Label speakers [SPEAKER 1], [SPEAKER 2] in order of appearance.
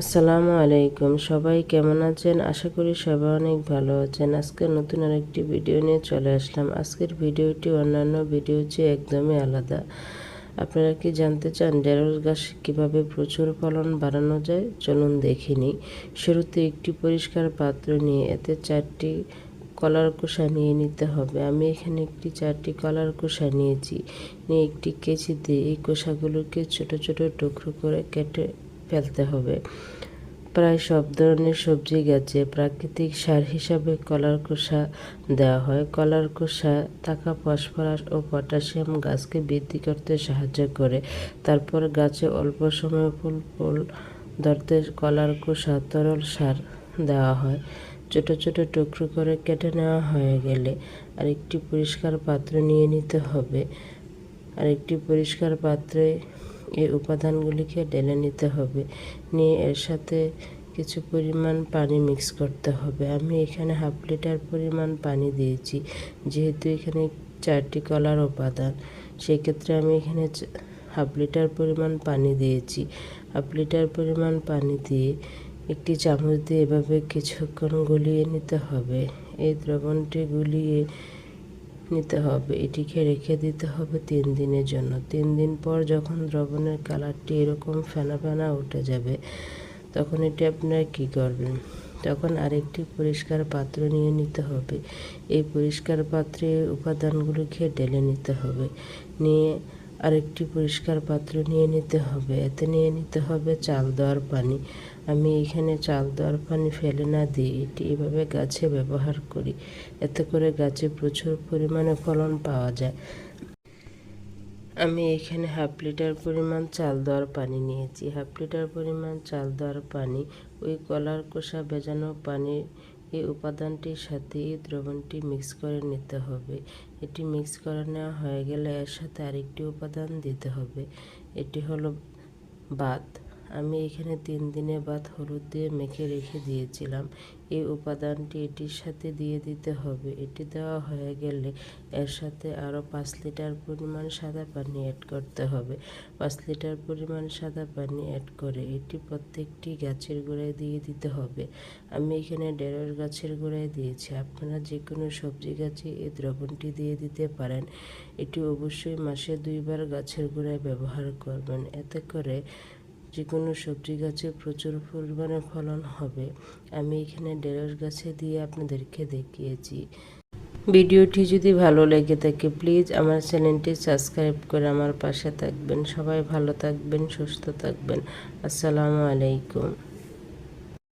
[SPEAKER 1] আসসালামু আলাইকুম। সবাই কেমন আছেন? আশা করি সবাই অনেক ভালো আছেন। আজকে নতুন আরেকটি ভিডিও নিয়ে চলে আসলাম। আজকের ভিডিওটি অন্যান্য ভিডিও চেয়ে একদমই আলাদা। আপনারা কি জানতে চান ঢেঁড়স গাছ কীভাবে প্রচুর ফলন বাড়ানো যায়? চলুন দেখিনি শুরুতে একটি পরিষ্কার পাত্র নিয়ে এতে চারটি কলার কোষা নিয়ে নিতে হবে। আমি এখানে একটি চারটি কলার কোষা নিয়েছি। নিয়ে একটি কেচি দিয়ে এই কোষাগুলোকে ছোট ছোট টুকরো করে কেটে ফেলতে হবে। প্রায় সব ধরনের সবজি গাছে প্রাকৃতিক সার হিসাবে কলার খোসা দেওয়া হয়। কলার খোসা, থাকা ফসফরাস ও পটাশিয়াম গাছকে বৃদ্ধি করতে সাহায্য করে। তারপর গাছে অল্প সময়ে ফুল ফুল ধরতে কলার খোসা তরল সার দেওয়া হয়। ছোট ছোট টুকরো করে কেটে নেওয়া হয়ে গেলে আরেকটি পরিষ্কার পাত্র নিয়ে নিতে হবে। আরেকটি পরিষ্কার পাত্রে এই উপাদানগুলিকে ঢেলে নিতে হবে। নিয়ে এর সাথে কিছু পরিমাণ পানি মিক্স করতে হবে। আমি এখানে হাফ লিটার পরিমাণ পানি দিয়েছি, যেহেতু এখানে চারটি কলার উপাদান। সেক্ষেত্রে আমি এখানে হাফ লিটার পরিমাণ পানি দিয়েছি। হাফ লিটার পরিমাণ পানি দিয়ে একটি চামচ দিয়ে এভাবে কিছুক্ষণ গুলিয়ে নিতে হবে। এই দ্রবণটি গুলিয়ে নিতে হবে, এটিকে রেখে দিতে হবে তিন দিনের জন্য। তিন দিন পর যখন দ্রবণের কালারটি এরকম ফেনা ফেনা উঠে যাবে, তখন এটি আপনার কী করবেন? তখন আরেকটি পরিষ্কার পাত্র নিয়ে নিতে হবে। এই পরিষ্কার পাত্রে উপাদানগুলিকে ঢেলে নিতে হবে। নিয়ে আরেকটি পরিষ্কার পাত্র নিয়ে নিতে হবে। এতে নিয়ে নিতে হবে চাল দেওয়ার পানি। আমি এখানে চাল দেওয়ার পানি ফেলে না দিই এটি এভাবে গাছে ব্যবহার করি। এতে করে গাছে প্রচুর পরিমাণে ফলন পাওয়া যায়। আমি এখানে হাফ লিটার পরিমাণ চাল দেওয়ার পানি নিয়েছি। হাফ লিটার পরিমাণ চাল দেওয়ার পানি ওই কলার কষা ভেজানো পানির এই উপাদানটির সাথে এই দ্রবণটি মিক্স করে নিতে হবে। এটি মিক্স করে নেওয়া হয়ে গেলে এর সাথে আরেকটি উপাদান দিতে হবে। এটি হলো বাত। আমি এখানে তিন দিনে বাদ হলুদ দিয়ে মেখে রেখে দিয়েছিলাম। এই উপাদানটি এটির সাথে দিয়ে দিতে হবে। এটি দেওয়া হয়ে গেলে এর সাথে আরও পাঁচ লিটার পরিমাণ সাদা পানি অ্যাড করতে হবে। পাঁচ লিটার পরিমাণ সাদা পানি অ্যাড করে এটি প্রত্যেকটি গাছের গোড়ায় দিয়ে দিতে হবে। আমি এখানে ঢেঁড়স গাছের গোড়ায় দিয়েছি। আপনারা যে কোনো সবজি গাছে এই দ্রবণটি দিয়ে দিতে পারেন। এটি অবশ্যই মাসে দুইবার গাছের গোড়ায় ব্যবহার করবেন। এতে করে যে কোনো সবজি গাছে প্রচুর পরিমাণে ফলন হবে। আমি এখানে ঢেঁড়স গাছে দিয়ে আপনাদেরকে দেখিয়েছি। ভিডিওটি যদি ভালো লেগে থাকে, প্লিজ আমার চ্যানেলটি সাবস্ক্রাইব করে আমার পাশে থাকবেন। সবাই ভালো থাকবেন, সুস্থ থাকবেন। আসসালামু আলাইকুম।